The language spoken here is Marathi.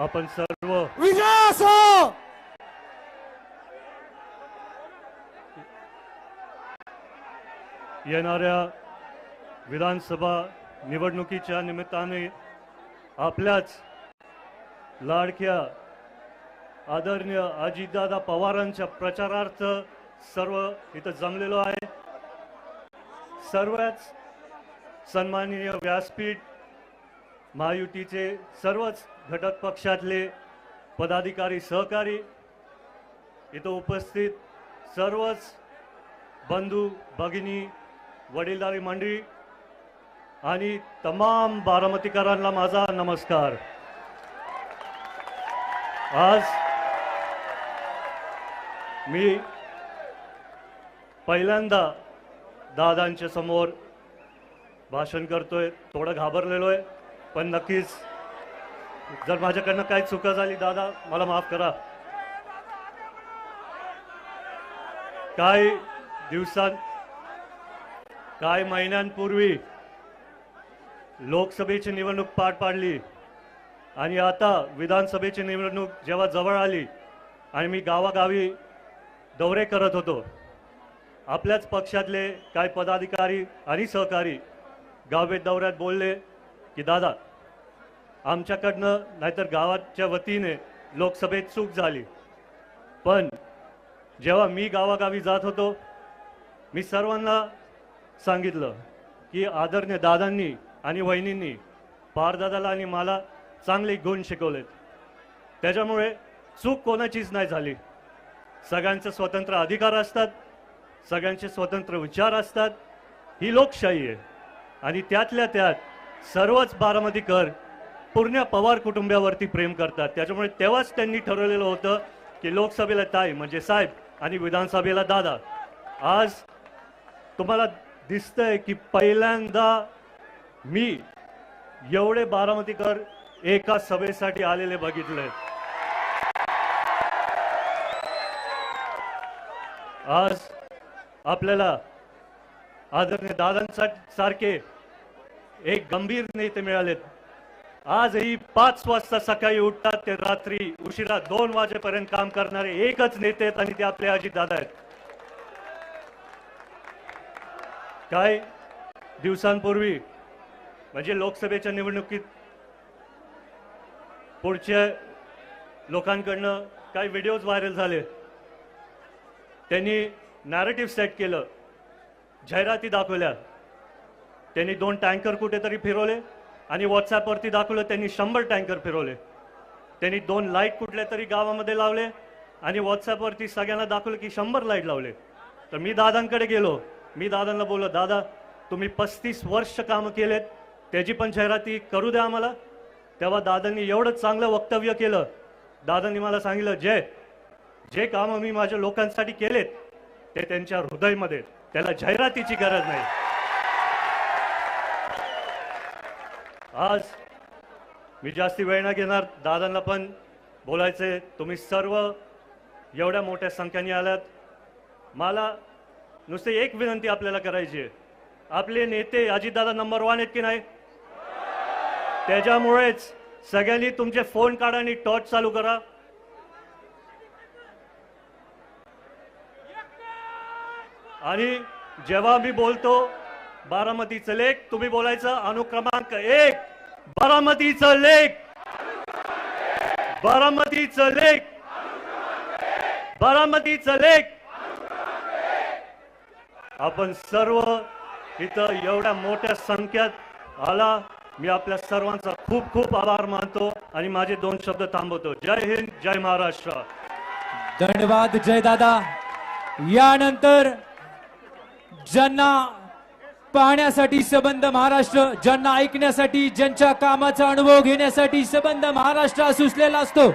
आपण सर्व विजय असो येणाऱ्या विधानसभा निवडणुकीच्या निमित्ताने आपल्याच लाडक्या आदरणीय अजितदादा पवारांच्या प्रचारार्थ सर्व इथं जमलेलो आहे. सर्वच सन्माननीय व्यासपीठ महायुतीचे सर्वच घटक पक्षातले पदाधिकारी सहकारी इथं उपस्थित सर्वच बंधू भगिनी वडीलधारी मंडळी आणि तमाम बारामतीकरांना माझा नमस्कार. आज मी पहिल्यांदा दादांच्या समोर भाषण करतोय थोडं घाबरलेलो आहे पण नक्कीच जर माझ्याकडनं काही चुका झाली दादा मला माफ करा. काही दिवसांत काही महिन्यांपूर्वी लोकसभेची निवडणूक पार पाडली आणि आता विधानसभेची निवडणूक जेव्हा जवळ आली आणि मी गावागावी दौरे करत होतो आपल्याच पक्षातले काही पदाधिकारी आणि सहकारी गावभेट दौऱ्यात बोलले. की दादा आमच्याकडनं नाहीतर गावाच्या वतीने लोकसभेत चूक झाली. पण जेव्हा मी गावागावी जात होतो मी सर्वांना सांगितलं की आदरणीय दादांनी आणि वहिनींनी पारदादाला आणि मला चांगले गुण शिकवलेत. त्याच्यामुळे चूक कोणाचीच नाही झाली. सगळ्यांचे स्वतंत्र अधिकार असतात सगळ्यांचे स्वतंत्र विचार असतात. ही लोकशाही आहे आणि त्यातल्या त्यात सर्वच बारामतीकर पूर्ण पवार कुटुंबियावरती प्रेम करतात. त्याच्यामुळे तेव्हाच त्यांनी ठरवलेलं होतं की लोकसभेला ताई म्हणजे साहेब आणि विधानसभेला दादा. आज तुम्हाला दिसतंय की पहिल्यांदा मी एवढे बारामतीकर एका सभेसाठी आलेले बघितले. आज आपल्याला आदरणीय दादांसाठी सारखे एक गंभीर नेते मिळालेत. आजही पाच वाजता सकाळी उठतात ते रात्री उशिरा दोन वाजेपर्यंत काम करणारे एकच नेते आहेत आणि ते आपले अजितदादा आहेत. काय? दिवसांपूर्वी म्हणजे लोकसभेच्या निवडणुकीत पुढच्या लोकांकडनं काही व्हिडिओज व्हायरल झाले. त्यांनी नॅरेटिव्ह सेट केलं. जाहिराती दाखवल्या. त्यांनी दोन टँकर कुठेतरी फिरवले आणि व्हॉट्सॲपवरती दाखवलं त्यांनी शंभर टँकर फिरवले. त्यांनी दोन लाइट कुठल्या तरी गावामध्ये लावले आणि व्हॉट्सॲपवरती सगळ्यांना दाखवलं की शंभर लाइट लावले. तर मी दादांकडे गेलो. मी दादांना बोललो दादा तुम्ही पस्तीस वर्ष कामं केलेत त्याची पण जाहिराती करू द्या आम्हाला. तेव्हा दादांनी एवढं चांगलं वक्तव्य केलं. दादांनी मला सांगितलं जय जे कामं मी माझ्या लोकांसाठी केलेत ते त्यांच्या हृदयमध्ये त्याला जाहिरातीची गरज नाही. आज मी जास्ती वेळ न घेणार दादांना पण बोलायचे. तुम्ही सर्व एवढ्या मोठ्या संख्येने आल्यात मला नुसते एक विनंती आपल्याला करायची आहे. आपले नेते अजितदादा नंबर वन आहेत की नाही? त्याच्यामुळेच सगळ्यांनी तुमचे फोन काढा आणि टॉर्च चालू करा. आणि जेव्हा मी बोलतो बारामतीचं लेख तुम्ही बोलायचं अनुक्रमांक एक. बारामतीचं लेख. बारामतीचं लेख. बारामतीचं लेख. आपण सर्व इथं एवढ्या मोठ्या संख्येत आला. मी आपल्या सर्वांचा खूप खूप आभार मानतो आणि माझे दोन शब्द थांबवतो. जय हिंद जय महाराष्ट्र. धन्यवाद जय दादा. यानंतर ज्यांना पाहण्यासाठी संबंध महाराष्ट्र ज्यांना ऐकण्यासाठी ज्यांच्या कामाचा अनुभव घेण्यासाठी सबंध महाराष्ट्र सुचलेला असतो.